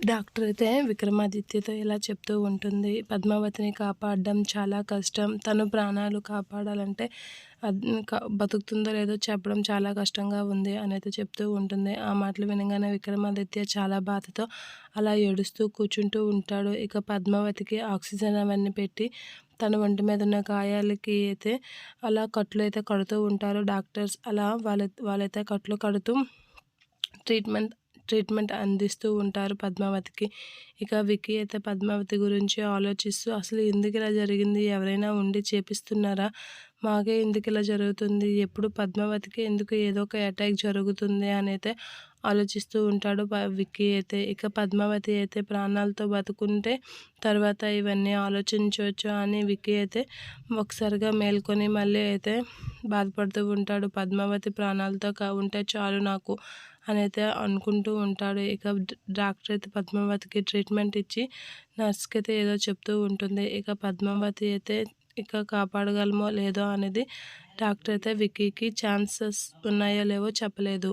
Doctor అయితే విక్రమాదిత్యతో ఇలా చెప్తూ ఉంటుంది. పద్మావతిని కాపాడడం చాలా కష్టం. తను ప్రాణాలు కాపాడాలంటే బతుకుతుందో లేదో చెప్పడం చాలా కష్టంగా ఉంది అని అయితే చెప్తూ ఉంటుంది. ఆ మాటలు వినగానే విక్రమాదిత్య చాలా బాధతో అలా ఏడుస్తూ కూర్చుంటూ ఉంటాడు. ఇక పద్మావతికి ఆక్సిజన్ అవన్నీ పెట్టి తన ఒంటి మీద ఉన్న గాయాలకి అయితే అలా కట్లు అయితే కడుతూ ఉంటారు. డాక్టర్స్ అలా వాళ్ళ వాళ్ళైతే కట్లు కడుతూ ట్రీట్మెంట్ ట్రీట్మెంట్ అందిస్తూ ఉంటారు పద్మావతికి. ఇక విక్కీ అయితే పద్మావతి గురించి ఆలోచిస్తూ అసలు ఎందుకు ఇలా జరిగింది? ఎవరైనా ఉండి చేపిస్తున్నారా? మాకే ఎందుకు ఇలా జరుగుతుంది? ఎప్పుడు పద్మావతికి ఎందుకు ఏదో ఒక అటాక్ జరుగుతుంది? అని అయితే ఆలోచిస్తూ ఉంటాడు విక్కీ అయితే. ఇక పద్మావతి అయితే ప్రాణాలతో బతుకుంటే తర్వాత ఇవన్నీ ఆలోచించవచ్చు అని విక్కీ అయితే ఒకసారిగా మేల్కొని మళ్ళీ అయితే బాధపడుతూ ఉంటాడు. పద్మావతి ప్రాణాలతో ఉంటే చాలు నాకు అని అయితే అనుకుంటూ ఉంటాడు. ఇక డాక్టర్ అయితే పద్మావతికి ట్రీట్మెంట్ ఇచ్చి నర్స్కి అయితే ఏదో చెప్తూ ఉంటుంది. ఇక పద్మావతి అయితే ఇక కాపాడగలమో లేదో అనేది డాక్టర్ అయితే విక్కీకి ఛాన్సెస్ ఉన్నాయో లేవో చెప్పలేదు.